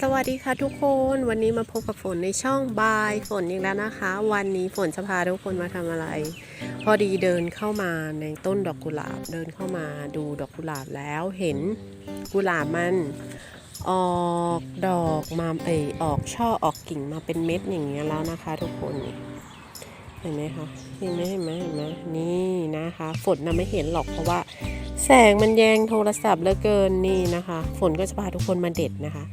สวัสดีค่ะทุกคนวันนี้มาพบกับฝนในช่องบายฝนอีกแล้วนะคะ วันนี้ฝนจะพาทุกคนมาทำอะไร พอดีเดินเข้ามาในต้นดอกกุหลาบเดินเข้ามาดูดอกกุหลาบแล้วเห็นกุหลาบมันออกดอกมาเอยออกช่อออกกิ่งมาเป็นเม็ดอย่างเงี้ยแล้วนะคะทุกคนเห็นไหมคะเห็นไหมเห็นไหมเห็นไหมนี่นะคะ ฝนน่ะไม่เห็นหรอกเพราะว่าแสงมันแยงโทรศัพท์เหลือเกินนี่นะคะ ฝนก็จะพาทุกคนมาเด็ดนะคะ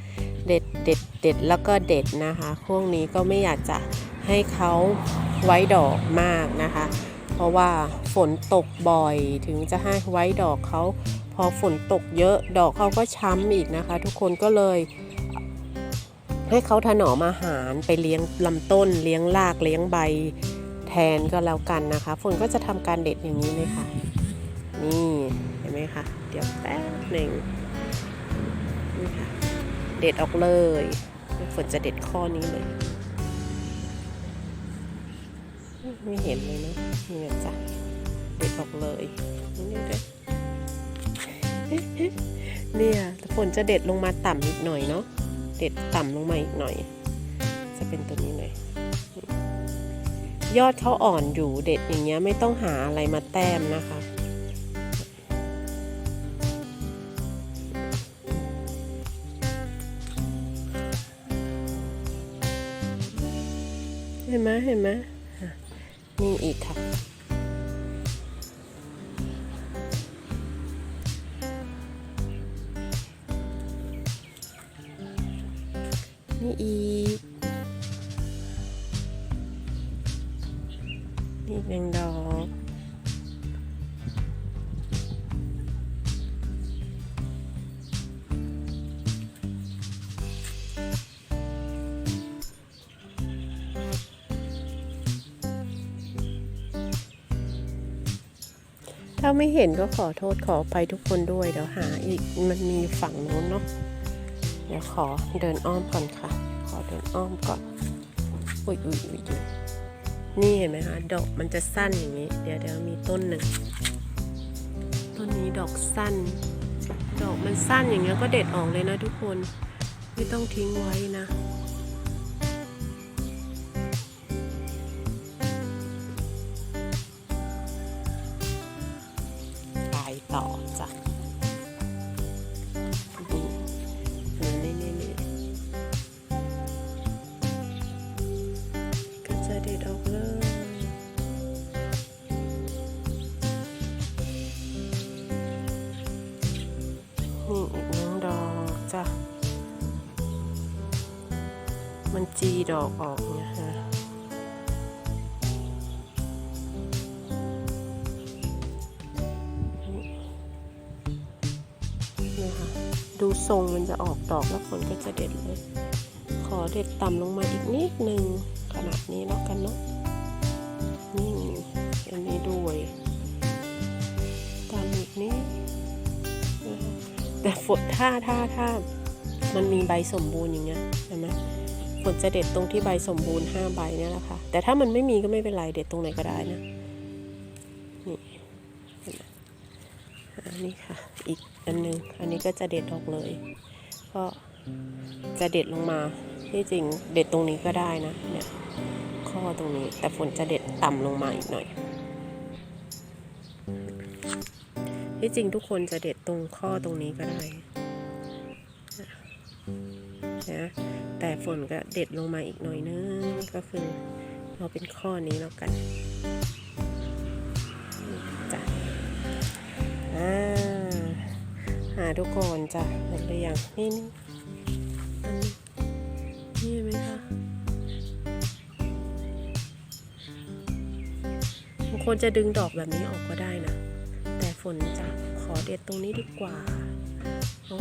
เด็ดเด็ดเด็ดแล้วก็เด็ดนะคะพวกนี้ก็ไม่อยากจะให้เขาไว้ดอกมากนะคะ เพราะว่าฝนตกบ่อยถึงจะให้ไว้ดอกเขาพอฝนตกเยอะดอกเขาก็ช้ำอีกนะคะ ทุกคนก็เลยให้เขาถนอมอาหารไปเลี้ยงลำต้น เลี้ยงรากเลี้ยงใบแทนก็แล้วกันนะคะฝนก็จะทำการเด็ดอย่างนี้เลยค่ะ นี่เห็นไหมคะเดี๋ยวแป๊บหนึ่งนี่ค่ะ เด็ดออกเลยฝนจะเด็ดข้อนี้เลย ไม่เห็นเลยนะเนี่นะจ๊ะเด็ดออกเลยนี่ด้วยเนี่ยฝนจะเด็ดลงมาต่ำอีกหน่อยเนาะเด็ดต่ำลงมาอีกหน่อย จะเป็นตัวนี้เลยยอดเขาอ่อนอยู่เด็ดอย่างเงี้ยไม่ต้องหาอะไรมาแต้มนะคะ นไหมเห็นไหมนี่อีกค่ะ นี่อีก นี่อีกหนึ่งดอก ถ้าไม่เห็นก็ขอโทษขอไปทุกคนด้วย เดี๋ยวหาอีกมันมีฝั่งโน้นเนาะเดี๋ยวขอเดินอ้อมก่อนค่ะ ขอเดินอ้อมก่อนอุ้ยอุ้ยอุ้ยอุ้ยนี่เห็นไหมคะดอกมันจะสั้นอย่างนี้ เดี๋ยวเดี๋ยวมีต้นหนึ่งต้นนี้ดอกสั้น ดอกมันสั้นอย่างเงี้ยก็เด็ดออกเลยนะทุกคนไม่ต้องทิ้งไว้นะ ต่อจ้ะนี่นี่นี่นี่ก็จะเด็ดออกเลยนี่อีกหนึ่งดอกจ้ะมันจีดอกออก ดูทรงมันจะออกดอกแล้วผลก็จะเด็ดเลย ขอเด็ดต่ำลงมาอีกนิดนึงขนาดนี้แล้วกันเนาะนี่อันนี้ด้วยต่ำอีกนิดแต่ฝนถ้าถ้าถ้ามันมีใบสมบูรณ์อย่างเงี้ยเห็นไหมฝนจะเด็ดตรงที่ใบสมบูรณ์ห้าใบเนี่ยแหละค่ะแต่ถ้ามันไม่มีก็ไม่เป็นไรเด็ดตรงไหนก็ได้นะนี่ อันนี้ค่ะ อีกอันหนึง อันนี้ก็จะเด็ดออกเลย ก็จะเด็ดลงมา ที่จริงเด็ดตรงนี้ก็ได้นะ เนี่ย ข้อตรงนี้ แต่ฝนจะเด็ดต่ำลงมาอีกหน่อย ที่จริงทุกคนจะเด็ดตรงข้อตรงนี้ก็ได้นะแต่ฝนก็เด็ดลงมาอีกหน่อยนึงก็คือ เราเป็นข้อนี้แล้วกัน ทุกคนจ้ะเห็นหรือยังนี่นี่อันนี้เห็นไหมคะบางคนจะดึงดอกแบบนี้ออกก็ได้นะ แต่ฝนจะขอเด็ดตรงนี้ดีกว่าโอ้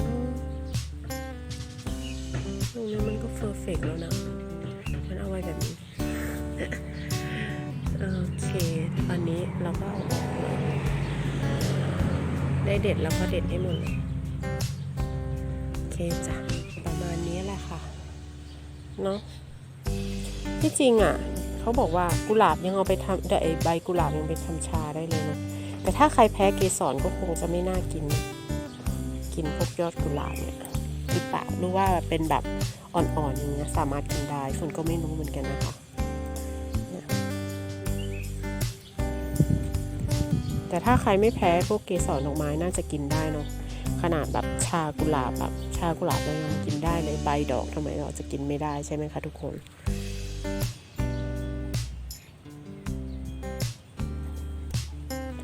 ตรงนี้มันก็เพอร์เฟกแล้วนะ มันเอาไว้แบบนี้ โอเคตอนนี้เราก็เอาออกได้เด็ดแล้วก็เด็ดให้หมดเลย เคจ้ะประมาณนี้แหละค่ะเนาะที่จริงอะเขาบอกว่ากุหลาบยังเอาไปทำได้ใบกุหลาบยังไปทำชาได้เลยนะแต่ถ้าใครแพ้เกสรก็คงจะไม่น่ากิน กินพวกยอดกุหลาบเนี่ยรือเปล่าหรือว่าเป็นแบบอ่อนๆอย่างเงี้ยสามารถกินได้ฝนก็ไม่รู้เหมือนกันนะคะแต่ถ้าใครไม่แพ้พวกเกสรดอกไม้น่าจะกินได้เนาะ ขนาดแบบชากุหลาบแบบชากุหลาบเรายังกินได้เลยใบดอกทำไมเราจะกินไม่ได้ใช่ไหมคะทุกคน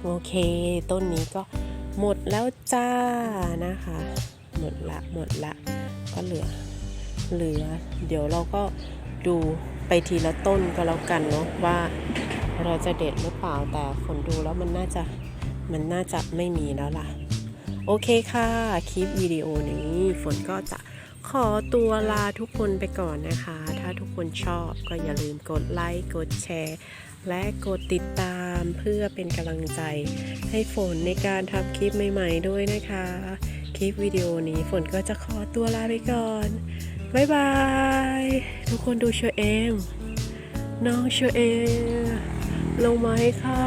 โอเค ต้นนี้ก็หมดแล้วจ้านะคะ หมดละหมดละ ก็เหลือ เหลือ เดี๋ยวเราก็ดูไปทีละต้นก็แล้วกันเนาะว่าเราจะเด็ดหรือเปล่าแต่ฝนดูแล้วมันน่าจะมันน่าจะไม่มีแล้วล่ะ โอเคค่ะ คลิปวิดีโอนี้ฝนก็จะขอตัวลาทุกคนไปก่อนนะคะ ถ้าทุกคนชอบก็อย่าลืมกดไลค์กดแชร์ และกดติดตามเพื่อเป็นกำลังใจ ให้ฝนในการทำคลิปใหม่ๆด้วยนะคะ คลิปวิดีโอนี้ฝนก็จะขอตัวลาไปก่อน บ๊ายบาย ทุกคนดูเชอเอม น้องเชอเอมลงมาให้ค่ะ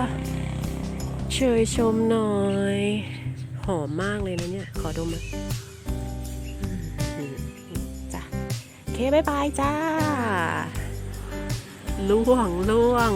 เชยชมหน่อย หอมมากเลยนะเนี่ย ขอดมมาอืมจ้ะโอเคบ๊ายบายจ้าล่วงล่วง